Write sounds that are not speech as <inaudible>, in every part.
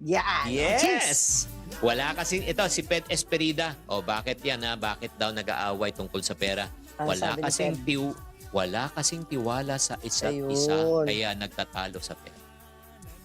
Yan. Cheers. Yes! Wala kasi, ito, si Pet Esperida. O, bakit yan ha? Bakit daw nag-aaway tungkol sa pera? Ah, Wala sabi ni kasing, Pet. tiw, wala kasing tiwala sa isa't Ayun. isa. Kaya nagtatalo sa pera.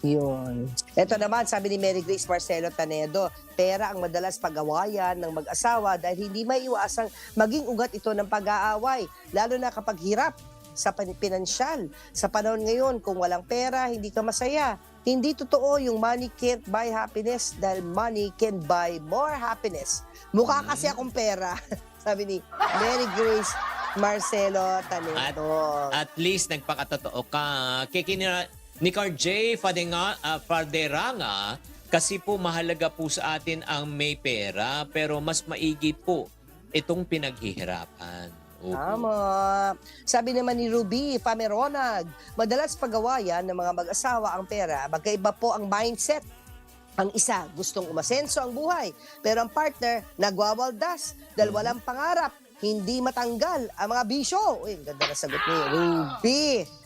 Yun. Ito naman, sabi ni Mary Grace Marcelo Tanedo, pera ang madalas pag-awayan ng mag-asawa dahil hindi may iwasang maging ugat ito ng pag-aaway, lalo na kapag hirap sa pan- pinansyal. Sa panahon ngayon, kung walang pera, hindi ka masaya. Hindi totoo yung money can't buy happiness dahil money can buy more happiness. Mukha Mm. kasi akong pera, <laughs> sabi ni Mary Grace Marcelo Tanedo. At least nagpakatotoo ka. Kikina ni Car J. Fadenga, uh, Farderanga, kasi po mahalaga po sa atin ang may pera, pero mas maigi po itong pinaghihirapan. Opo. Tama. Sabi naman ni Ruby Pameronag, madalas pagawayan ng mga mag-asawa ang pera. Magkaiba po ang mindset. Ang isa, gustong umasenso ang buhay. Pero ang partner, nagwawaldas dahil Mm-hmm. walang pangarap. Hindi matanggal ang mga bisyo. Uy, ang ganda na sagot ni Ruby.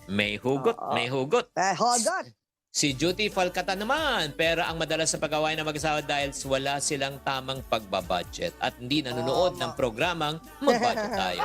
May hugot, Oo. may hugot. Eh, hogot. Si Judy Falcata naman, pera ang madalas sa pag-away ng mag-asawa dahil wala silang tamang pagbabudget at hindi nanonood ng programang mag-budget <laughs> tayo.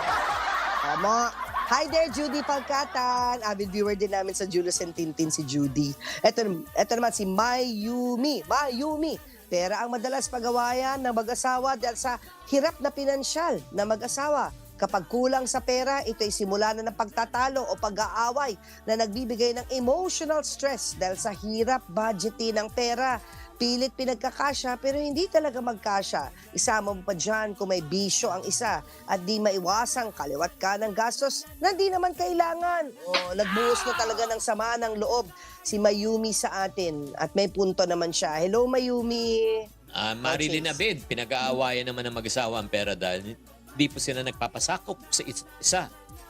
Tama. Hi there, Judy Palkatan. Avid viewer din namin sa Julius and Tintin si Judy. Ito, ito naman si Mayumi. Mayumi. Pera ang madalas pagawayan ng mag-asawa dahil sa hirap na pinansyal na mag-asawa. Kapag kulang sa pera, ito ay simula na ng pagtatalo o pag-aaway na nagbibigay ng emotional stress dahil sa hirap budgeting ng pera. Pilit pinagkakasya pero hindi talaga magkasya. Isama mo pa dyan kung may bisyo ang isa at di maiwasang kaliwat ka ng gastos na di naman kailangan. O, nagbuhos na talaga ng sama ng loob si Mayumi sa atin at may punto naman siya. Hello Mayumi! Ah, Marilyn. Abid, pinag-aawayan naman ng mag-asawa ang pera dahil di po sila nagpapasakop sa is- isa.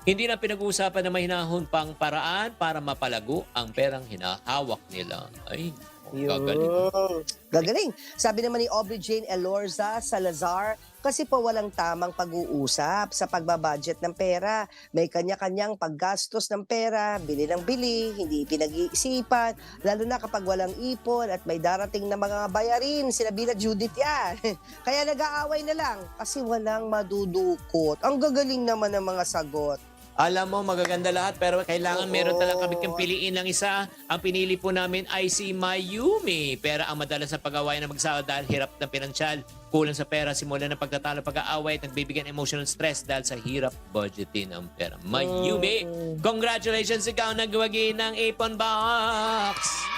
Hindi na pinag-uusapan na may hinahon pang paraan para mapalago ang perang hinahawak nila. Ay, gagaling. Gagaling. Sabi naman ni Aubrey Jane Elorza Salazar, kasi po walang tamang pag-uusap sa pagbabudget ng pera. May kanya-kanyang paggastos ng pera, bili ng bili, hindi pinag-iisipan, lalo na kapag walang ipon at may darating na mga bayarin. Sinabi na Judith yan. <laughs> Kaya nag-aaway na lang kasi walang madudukot. Ang gagaling naman ng mga sagot. Alam mo, magaganda lahat pero kailangan meron Oo. talaga kami kang piliin ng isa. Ang pinili po namin ay si Mayumi. Pera ang madalas sa pag-away ng magsawa dahil hirap ng pinansyal. Kulang sa pera, simula ng pagtatalo, pag-aaway at nagbibigyan ng emotional stress dahil sa hirap budgetin ang pera. Mayumi, congratulations ikaw nagwagi ng Ipon Box!